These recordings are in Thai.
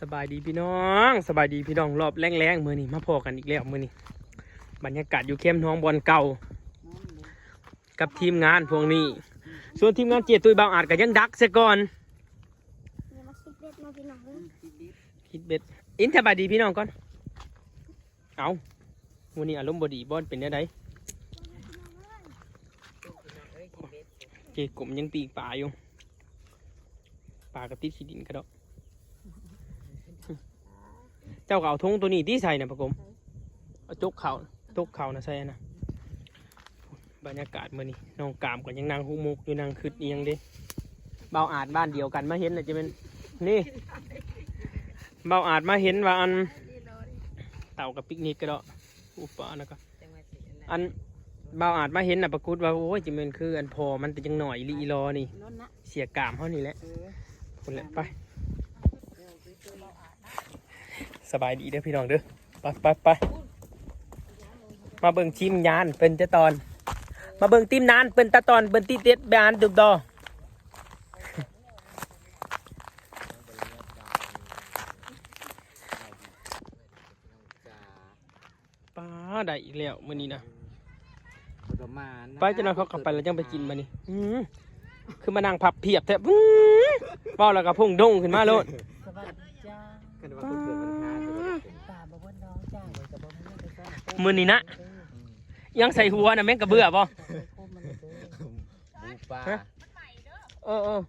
สบายดีพี่น้อง สบายดีพี่น้องรอบแรงๆมือนี่มาพอกันอีกแล้วมือนี่บรรยากาศอยู่เข้มท้องบอลเก่า กับทีมงานพวกนี้ ส่วนทีมงานเจียตุยบางอาจก็ยังดักเสียก่อนคิดเบ็ดอินสบายดีพี่น้องก่อนเอาวันนี้อารมณ์บดีบอลเป็นยังไงเจกลมยังตีป่าอยู่ป่ากระติดขีดินกระดอก เจ้าก็เอาทงตัวนี้ที่ใส่นะประกมเอาจกเข่าจกเข่านะใส่นะบรรยากาศมื่อนี้น้องกามก็ยังนั่งหูมุกอยู่นั่งคืดเอียงเด้เบาอาจบ้านเดียวกันมาเห็นน่ะจะเป็นนี่เบาอาจมาเห็นว่าอันเต่ากับปิกนิกก็ดอกอุปะนะก็อันเบาอาจมาเห็นน่ะปรากฏว่าโอ้ยจิมันคืออันพอมันแต่ยังหน่อยลีรอนี่นั่นนะเสียกามเท่านี้แหละคนแหละไป สบายดีเด้อพี่น้องเด้อไปไปไปมาเบิ่งชิมยานเป็นจะตอน มาเบิ่งติมนานเป็นตะตอนเป็นตีเต็ดบานดุบดอป้าได้อีกแล้วมื้อนี้นะประมาณไปจะนอนเขากลับไปแล้วจังไปกินมานี่อืมคือมานั่งพับเพียบแทบอื้อเว้าแล้วก็พุ่งดงขึ้นมาโลดสวัสดีจ้า มื้อนี้นะยังใส่หัวนะแม่งกระเบื่อบ่โคมันเลยบูปลาเออเออ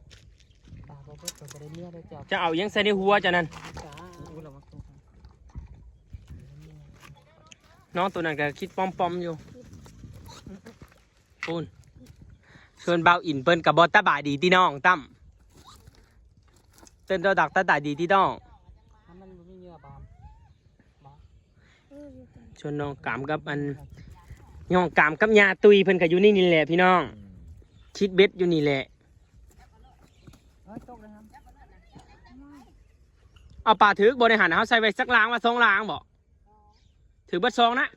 ตาบอกว่าตัวได้เมียได้จ้าจะเอายังใส่ในหัวจ้ะนั่นจ้าอู้เรามาตรงน้องตัวนั้นก็คิดป้อมๆอยู่ปูนเชิญเบาอินเปิ้นกับบอตาบายดีที่น้องตั้มเต้นตัวดักตาตายดีที่น้อง ถ้ามันไม่เยอะบาม เอ ชวนน้องกามกับอันย่องกามกับยาตุยเพิ่นก็อยู่นี่นี่แหละพี่น้องชิดเบ็ดอยู่นี่แหละเอาปลาถือบริหารเขาใส่ไว้สักล้างว่าสองล้างบอกถือเบัดซองนะ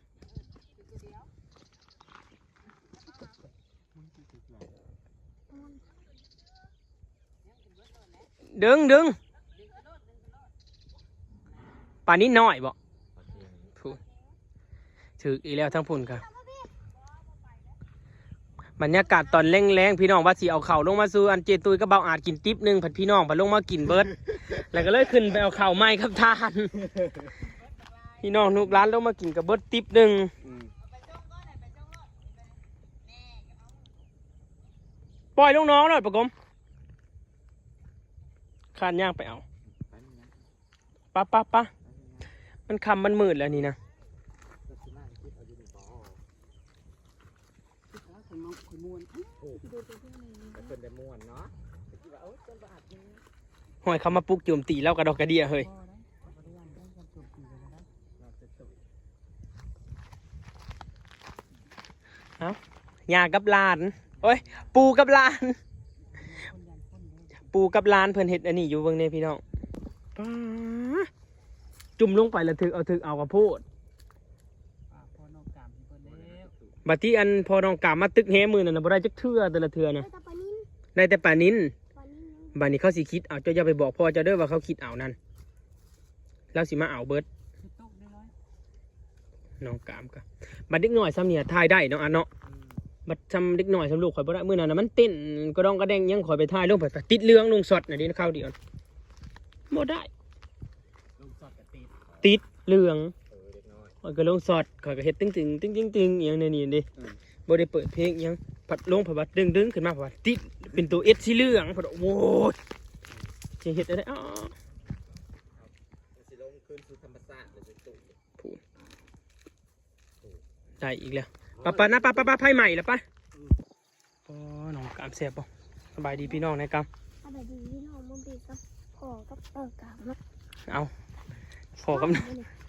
ดึงดึงปลานี้น้อยบอก ถืออีแล้วทั้งพุ่นค่ะบรรยากาศตอนแรงๆพี่น้องว่าสิเอาเข่าลงมาสู่อันเจตุยก็เบาอาจกินติ๊บหนึงผัดพี่น้องผัดลงมากินเบิร์ดแล้วก็เลยขึ้นไปเอาเข่าไม้ครับท่านพี่น้องนุกร้านลงมากินกับเบิร์ดติ๊บหนึ่งปล่อยลงน้องหน่อยประกมขานย่างไปเอาปะปะปะมันคำมันมืดแล้วนี่นะ คุณมองคุณ มวนก็เป็นแต่ม่วนเนาะที่ว่าโอ๊ยจนบาดหอยเขามาปลุกโจมตีแล้วกระดอกกระเดียเฮ้ยพอได้บริวายากับลานโอ้ย ปูกับลาน ปูกับลานเพิ่นเห็ดอันนี้อยู่เบิ่งเนี่ยพี่น้องจุ่มลงไปแล้วถึกเอาถึกเอากระโพด ปากพอน้องกามที่เพิ่นแล้ว บัดที่อันพอน้องกามาตึกแฮมือนั่นนะบ่ได้จักเทื่อแต่ละเทื่อเอ้นะยตาปลานิ่นได้แต่ปลานินปลานิ่นบัดนี้เขาสิคิดเอาเจ้าอย่าไปบอกพ่อเจ้าเด้อว่าเขาคิดเอานั่นแล้วสิมาเอาเบิดคือตกได้ร้อยน้องกามกะบัดเด็กน้อยซ้ำเนี่ยทายได้เนาะอันเนาะบัดซ้ำเด็กน้อยซ้ำลูกข่อยบ่ได้มื้อนั้นน่ะมันเต้นกระดองกระแดงยังข่อยไปทายลงไปติดเรื่องลงสดน่ะดิข้าวเดียวบ่ได้ลูกสอดกระติดติดเรื่อง ข่อยก็ลงสดข่อยก็เฮ็ดตึ้งตึงตึ้งตึงตึงอหย่างในนี้ดิอืม บ่ได้เปิดเพลงอิหยังผัดลงผัดบัดดึงดึงขึ้นมาผัดบัดติดเป็นตัวเอสสีเหลืองผัดโอ้ยจะเฮ็ดอะไรอ๋อมันสิลงคืนสู่ธรรมชาติเลยจะตุ่ได้อีกแล้วปะปะนะปะปะปะไพ่ใหม่แล้วปะโอ้น้องกามเสียบป่สบายดีพี่น้องนะครับเอาไปดีพี่น้องมันบีกับพ่อกับเออกามนะเอาพอกับข้ามมาเลยข้ามมา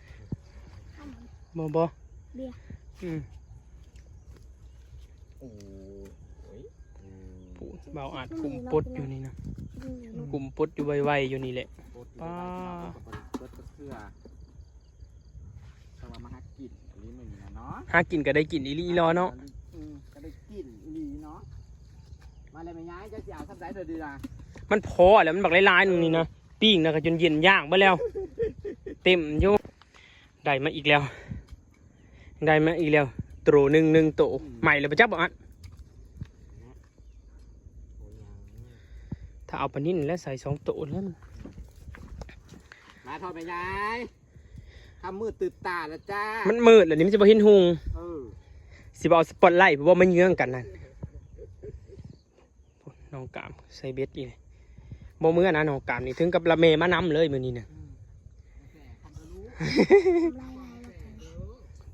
บอบอเบียร์อืมโอ้ยอืมผู้เบาอาจกลุ่มปดอยู่นี่นะอืมลูกกลุ่มปดอยู่ไวๆอยู่นี่แหละโคตรป้าเบิดเสื้อแต่ว่ามาหากินอันนี้ไม่มีนะเนาะหากินก็ได้กินอีหลีอีรอเนาะอืมก็ได้กินอีหลีเนาะมาเลยไม่ย้ายจะเสียทำไรเดือดดีละมันพอแล้วมันบักหลายๆนึงนี่นะปิ้งนะก็จนเย็นย่างไปแล้ว เต็มอยู่ได้มาอีกแล้ว ได้มาอีกแล้วโตรหนึ่งหนึ่งโตใหม่เลยประจับบ่อันถ้าเอาปลานิ่นแล้วใส่สองโตแล้วมันมาทอดไปยายทำมืดตื่นตาแล้วจ้า มันมืดแล้วนี่มันจะบ่เห็นหุงเออสิบเอาสปอตไลท์เพราะว่ามันเยื้องกันนั่นน้องกามใส่เบ็ดอีกบ่เมื่อนะน้องกามนี่ถึงกับละเมมานำเลยมื้อนี้น่ะทำลายลายแล้วกัน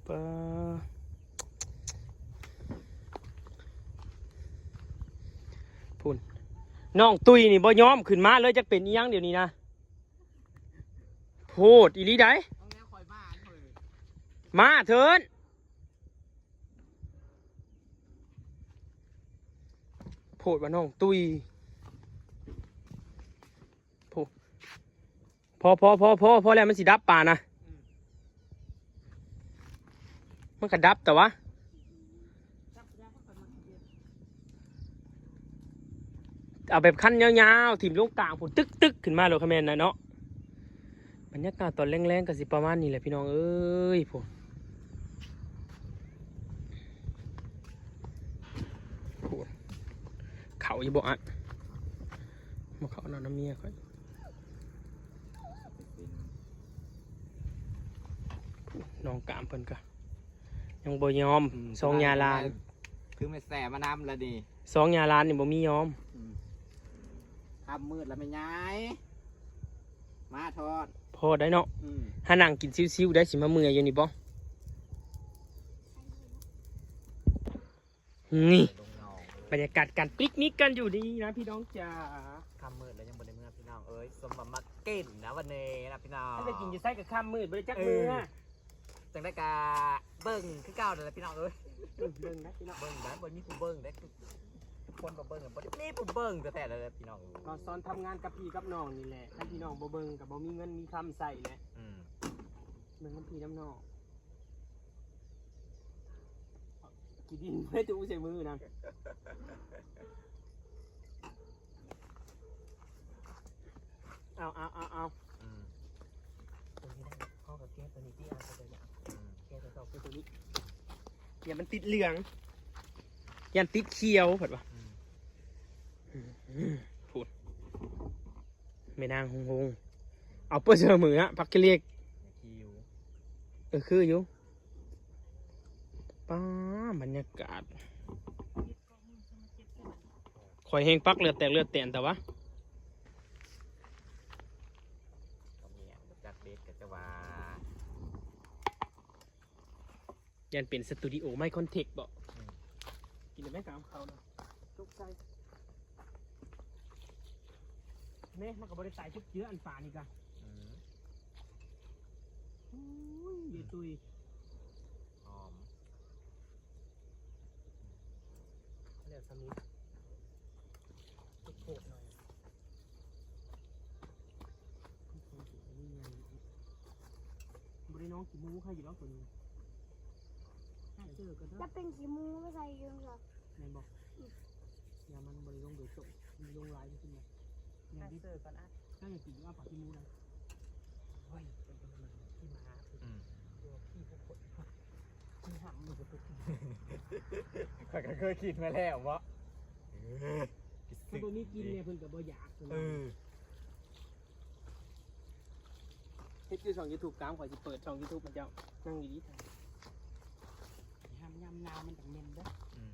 ปะพุ่น น้องตุยนี่บ่ยอมขึ้นมาเลยจักเป็นอีหยังเดี๋ยวนี้นะโพดอีหลีได้มาเถินโพดว่าน้องตุยโพพอพอพอพอพอแล้วมันสิดับป่านะมันก็ดับแต่ว่า เอาแบบขั้นยาวๆ ถิ่มลงกลางผุนตึกตึกๆขึ้นมาเลยคอมเมนต์นะเนาะบรรยากาศตอนแรงๆก็สิประมาณนี้แหละพี่น้องเอ้ยผมพูดเขาอยู่บ่อัดมาเขานอนน้ำเมียค่อยพูดน้องกามเพิ่นก็ยังบ่ยอมสองยาลาน คือไม่แสมานำละดิสองยาลานนี่บ่มียอม ทำมืดแล้วไม่ยายมาทอดพอได้เนาะอืมถ้านั่งกินซิวๆได้สิมาเมื่อยอยู่นี่บ่นี่ลงนองบรรยากาศการปิกนิกกันอยู่ดีนะพี่น้องจ๋าทำมืดแล้วยังบนในเมืองพี่น้องเอ้ยสมบัติมากินนะวันนี้นะพี่น้องถ้าจะกินอยู่ไส้กับข้ามมืดบริจักมือเออฮะจังได้กาเบิ้งคือเก่าเลยพี่น้องเอ้ยเบิ่งนะพี่น้องเบิ้งได้บนมีผู้เบิ้งได้ทุก คนมาเบิ้งกันบนมีผู้เบิ้งแต่แต่เลยพี่น้อง ก็สอนทำงานกับพี่กับน้องนี่แหละถ้าพี่น้องบ่เบิ่งกับบ่มีเงินมีคำใส่แหละอืมเบิ่งน้ำพี่น้ำน้องกี่ดินไม่ถูกใส่มือนะเอาเอาเอาเอาอืมตัวนี้ได้ข้อกับแก้ตัวนี้ที่อาจจะอย่างอืมแก้ตัวสองคือตัวนี้อย่ามันติดเหลืองยันติดเขียวเผิดปะอืม พูดไม่นางหงหงเอาเปื้อเสือมืออะพักเรียกอย่าคิวเออคืออยู่ป้าบรรยากาศข่อยเฮงปักเลือดแตกเลือดแตนแต่ว่าก็มีอะจัดเบสกับจะว่ายันเป็นสตูดิโอไม่คอนเทกต์บอกกินได้ไหมกามเขาเนาะตกใจ แม่มันกับบริษัทชุบเชื้ออันป่านี่กันอืมอุ้ยเดี๋ยวตุยหอมเรียกสามีโคตรหน่อยบริน้องกี่มูใครอยู่แล้วคนนี้เจอกันจะเนาะเป็นสีมูไม่ใส่ยืมหรอกแม่บอกอย่ามันบริลงโดยส่งมันลงลายขึ้นมา แม่ดิเจอกันอะถ้าอยากกินว่าปากที่มูนะเฮ้ยเป็นกำลังที่มาอืมตัวพี่พวกคนที่หักมือกับตัวพี่ข้อยก็เคยคิดมาแล้ววะถ้าบ่มีกินเนี่ยเพิ่นก็บ่อยากเพิ่นเอว่าอเฮ็ดคือช่อง YouTube กลางข่อยสิเปิดช่อง YouTube มันเจ้านั่งอยู่ดียำยำนาวมันต้องเน้นเด้อ อืม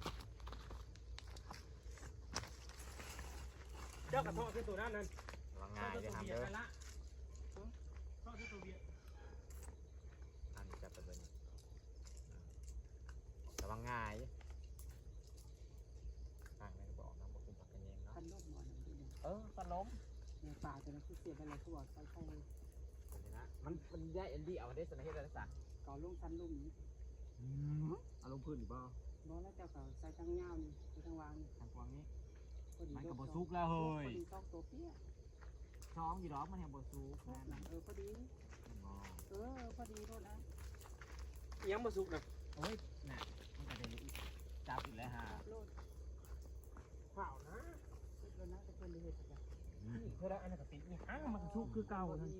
เจ้ากระเพาะคือตัวนั้นนั่นระวังง่ายเลยทำเด้อละทอดคือตัวเบียร์อันจับไปเบิ้ลระวังง่ายต่างไม่ได้บอกนะบอกคุณปักกันเองเนาะคันลูกหน่อยมันดีเด้อเออตะล้มในป่าแต่ละคือเสียกันละทั่วใส่ใส่มันมันได้เอ็นดี้เอามาได้สนะเฮ็ดอะไรสักก่อลูกคันลูกนี้เอาลงพื้นหรือเปล่าบ่แล้วเจ้าก็ใส่ทั้งยาวนี่ใส่ทั้งวางนี่ทางกวางนี้พอดี มันโลกับกบ่สองซุกแล้วเฮ้ยพอดีต้องตัวเปี้ยช้องอยู่ดอกมันแหงบ่ซุกนะเออพอดี เออพอดีโทษนะยังบ่สุกนะโอ้ยน่ะมันก็ได้จับอีกแล้วฮะโลดข้าวนะโลดนะจะเป็นเฮ็ดจ้ะอืนี่เพื่อได้อันนั้นก็ติดนี่อ้าวมันก็ชุกคือเก่านั่น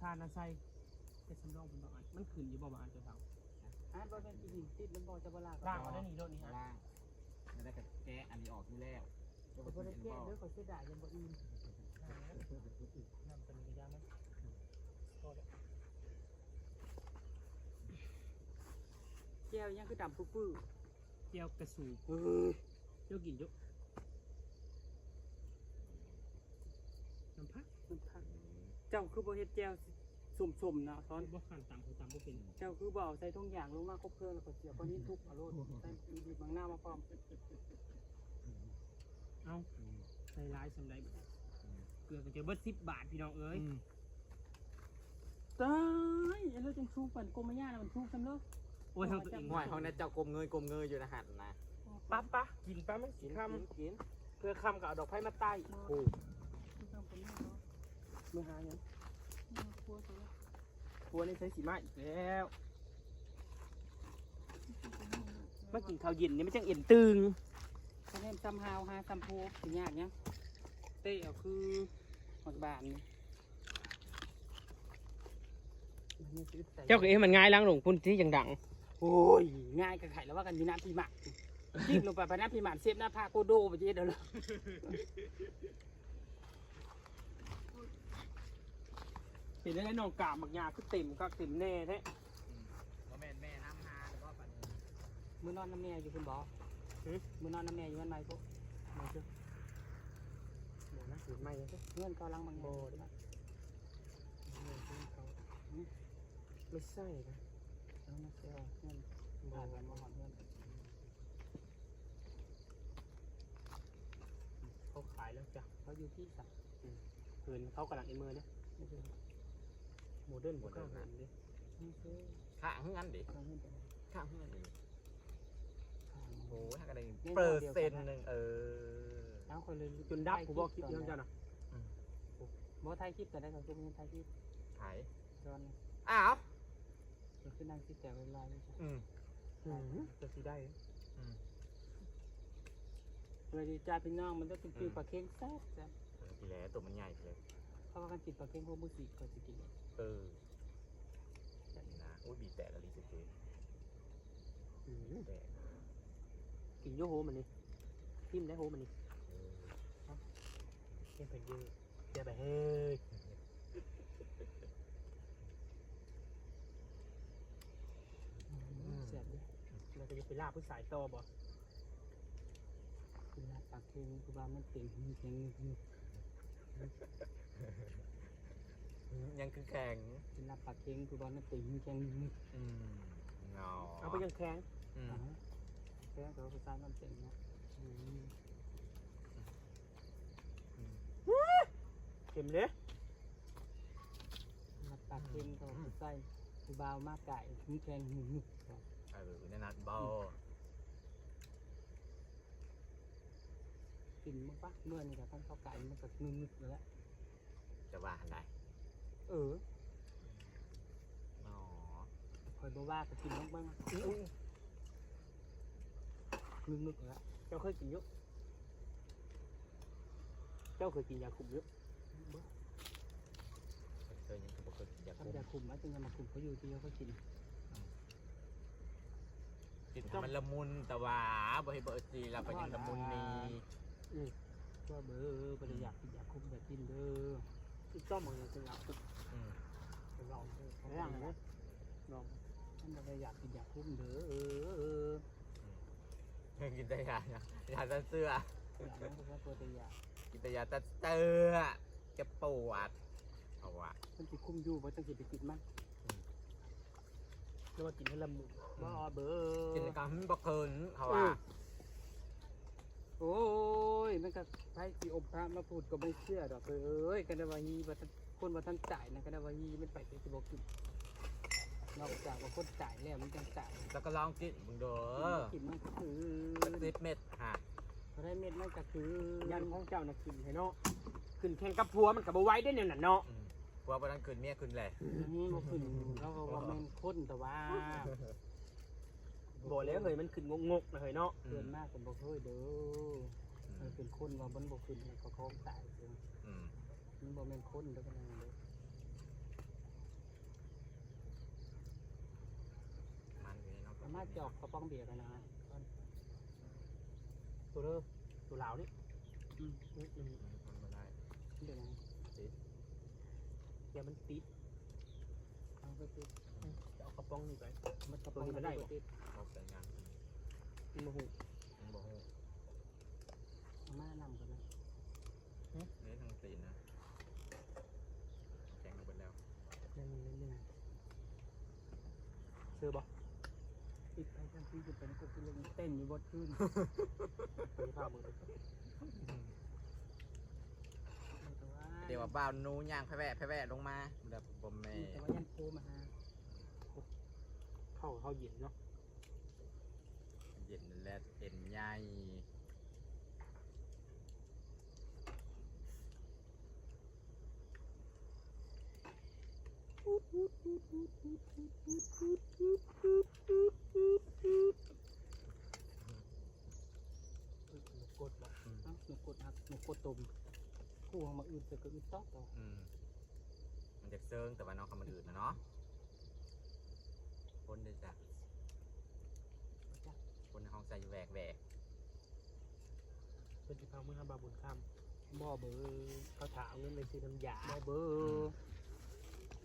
ทานอาศัยเป็นสำรองเป็นบางอันมันขึ้นอยู่บ่บางอันเจ้าเฒ่า อ่านบ่เป็นอีติดมันบ่จะบ่ลากล่างเอาได้นี่โดนนี่ฮะล่างไม่ได้กแกะอันนี้ออกนี่แล้วบ่ได้แก้เด้อขอเสียดายยังบ่อิ่มน้ำตัวนี้ก็ยามันก็ได้แก้วยังคือดำปื้อเจียวกระสูๆเออเจียวกินเยอะน้ำพักมันพักเจ้าคือบ่เฮ็ดแก้ว สุ่มๆเนาะตตออนนบ่ขันตามเขาตามบ่เป็นเจ้าคือบ่เอาใส่ทุกอย่างลงมาครบเครื่องแล้วก็เสียบก้อนนี้ทุกเอาโลดใส่อีดีบางหน้ามาพร้อมเอาใส่ร้ายสำไรบ่เกลือก็จะเบิดสิบบาทพี่น้องเอ้ยตายอันเราจังชูปั่นกลมย่าน่ะมันชูซ้ำเด้อโอ้ยเขาตัวเองห่วยห้องนั้นเจ้ากลมเงยกลมเงยอยู่นะหันนะปั๊บปะกินปั๊บมันสีกินคกินกินำเพื่อคำกับเอาดอกไผ่มาใต้โอ้มือหาอย่าง ครัวตัวกลัวในใช้สีมาอีกแล้ว มากินข้าวเย็นนี่ไม่จังเอ็นตึงคะแนนซ้ำฮาวหาซ้ำโพสิยากยังเต้เอาคือหอดบานนี่เจ้าก็เอ๊ะมันง่ายล้างหลงพุ่นที่ยังดัง โอ้ยง่ายกับไข่แล้วว่ากันอยู่น้ำพีหมักจิ้มลงไปไปน้ำพีหมักเสียบหน้าผากโกโดไปเจ๊เดี๋ยวเลย เห็นได้น้องกาบบักยาคือเต็มก็เต็มแน่แท้ก็แม่แม่น้ำหาแล้วก็ปันมือนอนน้ำแม่อยู่คุณบอมือนอนน้ำแม่อยู่มันไหมพวกมาเจอเดี๋ยวนะหรือไม่ใช่เงื่อนเขาลังบางโบดไม่ใช่นะแล้วมาเซลเงื่อนผ่านกันมาหอดเงื่อนเขาขายแล้วจ้ะเขาอยู่ที่สักเกินเขากำลังเอ็นมือเนี่ยไม่ใช่ โมเดิร์นโมเดิร์นหันดิไม่ใช่ข้างเฮือนดิข้างเฮือนดิโอ้ยถ้ากันได้นี่เปอร์เซ็นต์หนึ่งเออแล้วคนเลยจนดับกูบอกคลิปเดียวจ้ะนะบอไทยคลิปแต่ได้ของจุ๊บไทยคลิปขายจอนอ้าวมันขึ้นนั่งคลิปแต่เวลาไม่ใช่อืมอืมจะสีได้อืมเวลาจ่าพี่น้องมันต้องกินปลาเค็งแซ่บแซ่บเออทีแล้วตัวมันใหญ่เลยเขาว่ากันกินปลาเค็งพวกมือสีก็จะกินเออนี่นะอุ้ยบีบแตกอะไรสุดเลยอืมแตกกินโยโฮมันนี่ทิมได้โฮมันนี่เออเก็บไปเยอะเก็บไปเฮ้ยเสียบดิเราจะไปลาบผู้สายต่อบ่กินแล้วปลาเค็งคือว่ามันเต็มหิ้งเค็ง ยังคือแข็งกินแล้วปลาเค็งคือว่ามันเต็มหิ้งเค็งอืมเงาเอาไปยังแข็งอืมแค่ตัวภาษามันเต็มเนาะเข็มเลยมันปลาเค็งเขาใส่คือบาวมากไก่หิ้งเค็งหิ้งเออนั่นนัดเบากินมั้งปะเมื่อนี่กับท่านเขาไก่มันก็งึกๆแล้วจะว่าอันใด เอออ๋อคอยบอกว่าก็กินบ้างบ้างงึกๆแล้วเจ้าเคยกินเยอะเจ้าเคยกินยาคุมเยอะเคยยังคือบ่เคยกินยาคุทำมยาคุมมาจึงจะมาคุมเขาอยู่ที่เขากินกินให้มันละมุนแต่ว่าบ่ให้เบอร์ซีเราก็ยังละมุนนี่ว่าเบอร์บริอยากกินอยากคุมอยากกินเด้อ อีกต้อมมันจะยาคุมอืมลองเขาย่างเลยลองท่านบริอยากกินอยากคุมเด้อเออยังกินแต่ยายาตัดเสื้ออยากนั้นก็ตัวแต่อยากกินแต่ยาตัดเสื้อจะปวดเอาวะมันสิคุมอยู่ว่าจังสิไปกินมันเรียกว่ากินให้ละมุนว่าเบอกินกรรมบ่เกินเขาว่า โอ้ย มันก็ไพ่สีอบพระมาพูดก็ไม่เชื่อดอกเอ้ยกันได้ว่าฮีว่าท่านคนว่าท่านจ่ายนะกันได้ว่าฮีมันไปเป็นสิบอกกินนอกจากว่าคนจ่ายแล้วมันจังจ่ายแล้วก็ลองกินมึงเด้อกินมันก็คือสิบเม็ดฮะเขาได้เม็ดมันก็คือยันของเจ้านะกินให้เนาะขึ้นแข่งกับพัวมันกับบ่ไหว้ได้เนี่ยน่ะเนาะอืมพวกวันนั้นคืนเมียคืนแหละอืมบ่ขึ้นเราก็ว่าแม่นคนแต่ว่า บบอกแล้วเฮ้ยมันขึ้นงกๆนะเฮ้ยเนาะเกินมากกับบ่เคยเด้อเออเป็นคนว่ามันบ่ขึ้นมันก็คล้องตายเด้ออืมมันบ่แม่นคนเด้อกันนั่นเด้อมันอยู่ในน้องสามารถจอกกระป๋องเบียร์กันนะก่อนตัวเด้อตัวเหลานี่อืมอืมอืมมันบ่ได้เดี๋ยวนะเดี๋ยวมันติดเอาไปติดจะเอากระป๋องนี่ไปมันกระป๋องมันได้บ่ติดเขาใส่งาน มันมาหูมันบ่ฮู้เอามานำกันนะเนื้อทางตีนนะแข็งลงไปแล้วนั่นนั่นนั่นเสื้อบ่ติดไปทันทีจะเป็นก็คือลงเต้นอยู่บดขึ้นไปพามือไปเดี๋ยวว่าบ้าวหนูย่างแพะแวะแพะแวะลงมาเดี๋ยวบ่แม่แต่ว่ายันโทรมาหาเข้าเข้าเย็นเนาะ เย็นนั่นแหละเอ็นใหญ่หนูกดบ่หนูกดหักหนูกดตุ่มคู่ของมาอื่นแต่ก็อื่นตอกต่ออืมมันจะเซิงแต่ว่าน้องคำมันอื่นนะเนาะคนเด้จ้ะ คนในห้องใส่แหวกแหวกเพิ่นสิพามือหาบาบุญคบ่เบอร์ำเขาถามเงินไปซื้อน้ำยาบ่เบอร์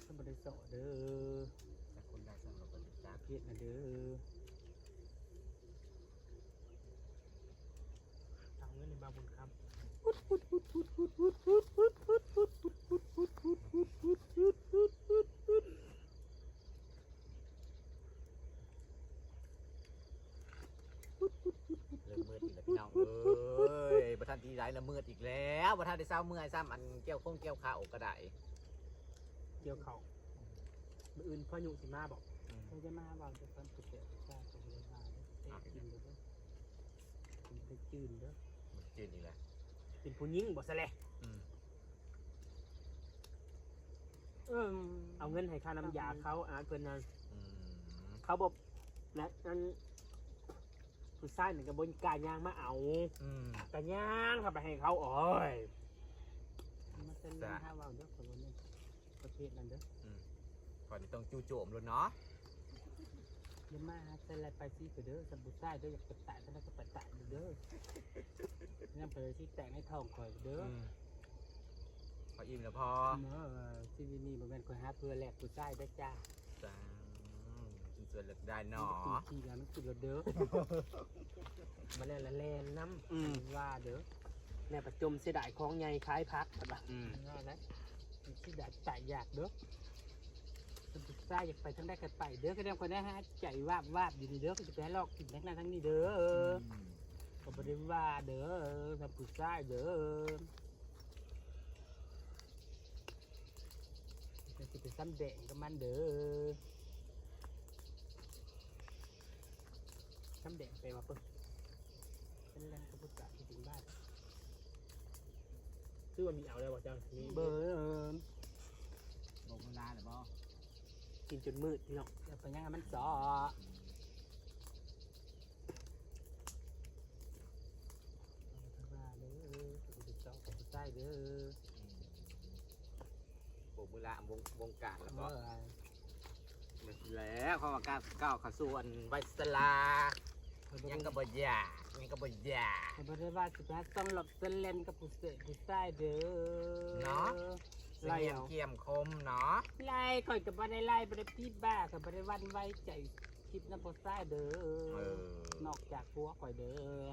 ถ้าบ่ได้สอเด้อแต่คนได้สั่งเราก็จะจ้าเฮ็ดนะเด้อถามเงินในบาบุญคเริ่มมืดอีกแล้วพี่น้องเอ้ยประธานทีไรละมืดอีกแล้วประธานได้เศร้าเมื่อยซ้ำอันเกี่ยวข้องเกี่ยวข้าวก็ได้ำเกี่ยวเขามืออื่นพ่อยุสิมาบอกเขาจะมาว่าจะกันตุ๊กแกชาของเลยมาเด้อเตะกินเด้อกินไปจืนเด้อมันจืดอีกแล้วเป็นผู้หญิงบ่ซะแหละอืมเออเอาเงินให้ค่าน้ำยาเขาอ่าเพิ่นนั้นอืมเขาบอกและนั้น ผู้ชายเหมือนกับบนกล้ายางมาเอาอืมกระย่างเข้าไปให้เขาโอ้ยมันเป็นเรื่องห้าว่าเด้อคนนี้ประเทศนั้นเด้อก่อนนี้ต้องจู่โจมเลยเนาะเดี๋ยวมาแต่ละไปซีเด้อสมบูรณ์ใต้เด้ออยากไปแตะแล้วก็ไปแตะเด้อนั่นไปที่แตะในท้องข่อยเด้ออืมพออิ่มแล้วพอเนาะซีวีนี่บ่แม่นข่อยหาเพื่อแลกผู้ชายได้จ้าจ้ากิน สวนเลือกได้เนาะทีแล้วมันกินแล้วเด้อ มาแล้วละแลนน้อืมว่าเด้อำแน่ประจมเสียดายของใหญ่คล้ายพักแบบว่าอืมว่าแล้วมันสิได้ใจอยากเด้อสมบูรณ์ใต้อยากไปทางใดก็ไปเด้อก็ได้คนได้หาใจวาบวาบอยู่นี่เด้อก็จะไปลอกกินทั้งนั้นทั้งนี้เด้อก็บ่ได้ว่าเด้อทำผู้ชายเด้อจะไปซ้ำแดงกับมันเด้อ น้ำแดงไปมาเพิ่งเป็นแรงกับผู้ชายที่ถึงบ้านชื่อว่ามีเอาแล้วบอกจังมีเบอร์บอกมันได้หรือเปล่ากินจนมืดพี่น้องจะไปยังให้มันสอว่าเด้อจะไปสอกับผู้ชายเด้อปลูกมือละวงวงการแล้วเบก็อร์แล้วเขาว่าก้าวก้าวเข้าสู่อันไวสลา ยังก็บ่อยากยังก็บ่อยากเขบ่ได้ว่าสิไปหาต้องหลบเส้นเล่นกับผู้เสกผู้ชายเด้อเนาะไล่เสียงเอาเขียมคมเนาะไล่ข่อยกับบ่ได้ไล่บ่ได้พีบ้ากับบ่ได้วันไว้ใจคิดน้ำผู้ชายเด้เออ อนอกจากผัวข่อยเด้อ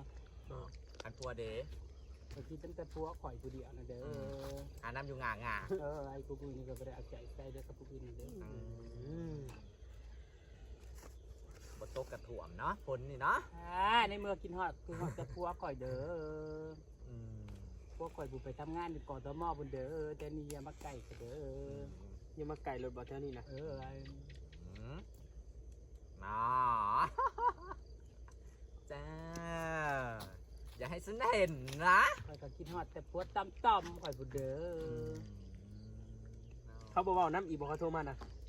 อันตัวเด๋ข่อยคิดตั้งแต่ผัวข่อยผู้เดียวนะเด้ออันน้ำอยู่ง่างาเออไอ้กูกูนี่ก็บ่ได้เอาใจใส่เด้อกับผู้อื่นนี่เด้อ อืม กกระถ่วมเนาะฝนนี่เนาะอ่าในเมื่อกินฮอดกินฮอดแต่ผัวข่อยเด้ออืมผัวข่อยบุไปทำงานอยู่กอตมอบนเด้อแต่นี่อย่ามาใกล้กันเด้อยังมาไก่รถบ่เท่านี้นะเออไอ้อืมเนาะจ้าอย่าให้ฉันเห็นนะข่อยก็กินฮอดแต่ผัวต่ำๆข่อยผู้เด้ออือมเขาบอกว่าน้ำอีบอกเขาโทรมานะใน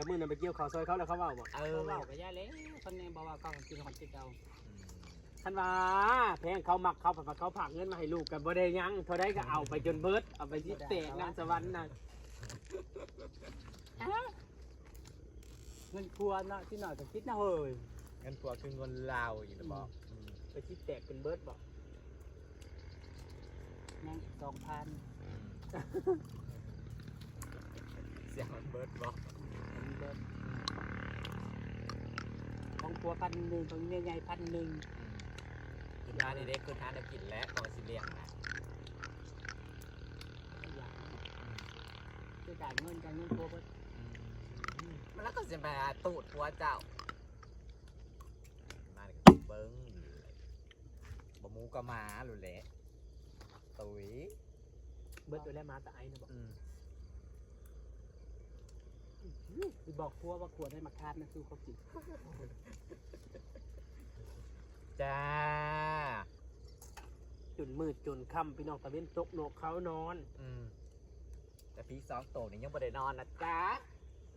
แล้วมือนั้นไปเกี่ยวเขาซอยเขาแล้วเขาเว่าบอกเอเอออเว้าก็ย่าเลยคนนี้บอกว่าเขากินของจิตเอาท่านว่าแพงเขามักเขาผักเขาผักเงินมาให้ลูกกันบ่ได้หยังเท่าได้ก็เอาไปจนเบิดเอาไปที่เตะงานสวรรค์น่ะเงินครัวเนาะที่หน่อยก็คิดนะเฮ้ยเงินผัวคือเงินลาวอยู่นะบอกอืมไปที่แตกเป็นเบิดบอกนั่งสองพัน อืมเสียงมันเบิร์ดบอกของครัวพันหนึ่งของเมียใหญ่พันหนึ่งกินทานเด็กๆคือทานได้กินแล้วก็สิเลี้ยงนะคือการเงินการเงินครัวเบิดอืมมันแล้วก็จะมาตูดผัวเจ้ามาเดี๋ยวก็เบิ้งบะหมูก็มาหลุแหละตุ๋ยเบิดโดยแล้วมาแต่ไอ้นะบอกอืม คือบอกครัวว่าครัวได้มาคาดนะคือเขากินจ้า จนมืดจนค่ำพี่น้องตะเว้นตกโหนกเขานอน อืม แต่พี่สองโตนี่ยังไม่ได้นอนนะจ๊ะ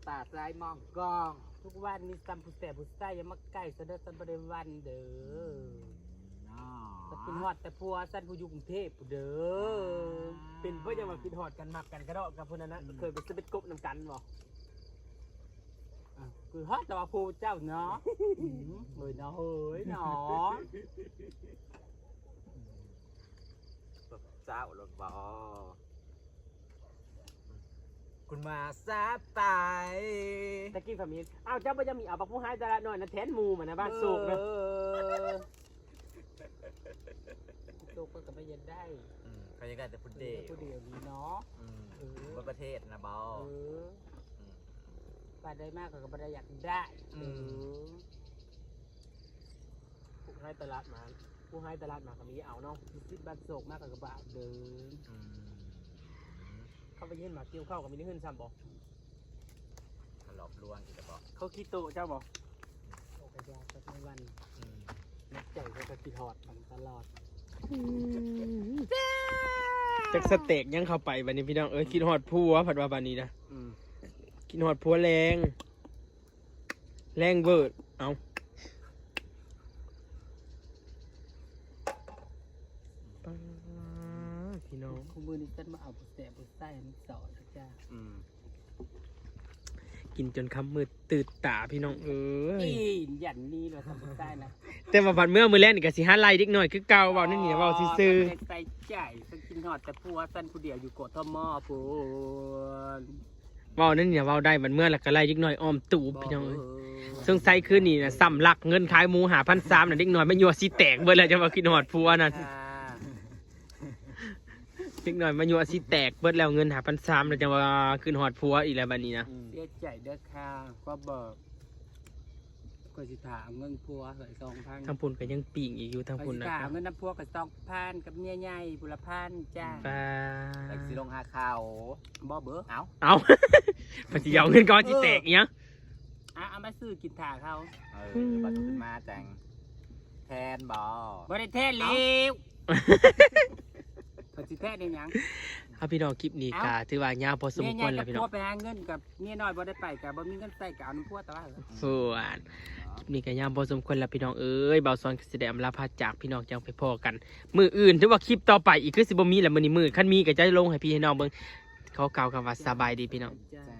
ตาซ้ายมองกอง ทุกวันมีซัมผู้แต่ผู้ใส่อยังมาใกล้เสด็จสันบริวันเด้อน้อจะกินฮอดแต่พัวสั้นผู้อยู่กรุงเทพผู้เด้อ เป็นเพื่อจะมาคิดหอดกันมักกันกระดอกกับพวกนั้นนะเคยไปสเปซกบนำกันบอกอะ คือฮอดแต่ว่าผู้เจ้าเนาะอืมเฮ้ยเนาะเฮ้ยเนาะเจ้าหลดบอคุณมาซาไปตะกี้ฝ่ามีอ้าวเจ้าบ่จะมีเอาปักผู้หายแต่ละหน่อยนะแทนหมูมันนะบ้านโศกนะเออโตก็ก็ไม่เย็นได้อืมเขาจะกันแต่พุดเดย์ผู้เดียวนี้เนาะ อืมเออบนประเทศนะบอ เออม บาได้มากกว่าก็บาได้อยากได้อืเออผู้ให้ตลาดมาผู้ให้ตลาดมาก็มีเอาเนาะคิดบ้านโศกมากกว่ากับบาเดินอืมเข้าไปยื่นมาเกี่ยวเข้ากับมีได้ขึ้นซ้ำบอกถลอบลวงอีกแล้วบอกเขาคิดโตเจ้าบอกโอกยาสักในวันอืมนักใจเขาก็คิดฮอดมันตลอดจากสเต็กยังเข้าไปบันนี้พี่น้องเอ้ยคิดหอดผัวผัดว่าบันนี้นะอืม คิดหอดผัวแรง แรงเบิดเอาป๊าดพี่น้องคุณมือนี้ฉันมาเอาผู้แต่ผู้ใส่มันสอนนะจ้าอืมกินจนคำมืดตื่นตาพี่น้องเอ้ยอีหยันนี่เราทำผู้ใส่นะแต่ว่าผัดเมื่อมือแรกนี่ก็สิหาไล่เด็กหน่อยคือเก่าเบานั่นนี่เบาซื่อมันไม่ใส่ใจฉันกินฮอดแต่ผัวสันผู้เดียวอยู่โกทมอพูนๆ เบานั่นนี่เบาได้บัดเมื่อแล้วก็ไล่เด็กหน่อยอ้อมตูบพี่น้องเอ้ยสงสัยคืนนี้นะซ้ำลักเงินขายหมูหาพันสามน่ะเด็กหน่อยไม่ยัวสิแตกเบิดแล้วจะมาคิดหอดผัวนั่นค่ะเด็กหน่อยมายัวสิแตกเบิดแล้วเงินหาพันสามแล้วจะมาขึ้นหอดผัวอีกแล้วบัดนี้นะ เสียใจเด้อค่ะก็บอก ก็สิถามเงินพัวเหยสองพันทางพุ่นก็ยังปีงอีกอยู่ทางก็พุ่นสินะถาคมรับเงินน้ำพัวกับสองพันกับเมียใหญ่บุรพันจ้าปลาแต่สิลงหาข่าวบ่เบ้อเอ้าเอาปฏิเอาเงินก้อนสิแตกเนี้ย อะเอามาซื้อกินถ่าเขาเออบัตรขึ้นมาจังแทนบอบ่ได้แท้เลวก็สิแท้ได้หยัง เอาพี่น้องคลิปนี้กาถือว่ายาวพอสมเมียคใหญ่วรแล้กัวบพี่น้พัอวงไปหาเงินกับเมียน้อยบ่ได้ไปกับบ่มีเงินใส่กับเอาน้ำพัวแต่ว่าส่วนคลิปนี้ก็ยาวพอสมควรแล้วพี่น้องเอ้ยเบาซอนก็สิได้อำลาพาจากพี่น้องจังไปพอกัน มืออื่นถือว่าคลิปต่อไปอีกคือสิบ่มีแหละมื้อนี้มือคันมีก็จะลงให้พี่ให้น้องเบิ่งเขากล่าวคำว่าสบายดีพี่น้องจ้า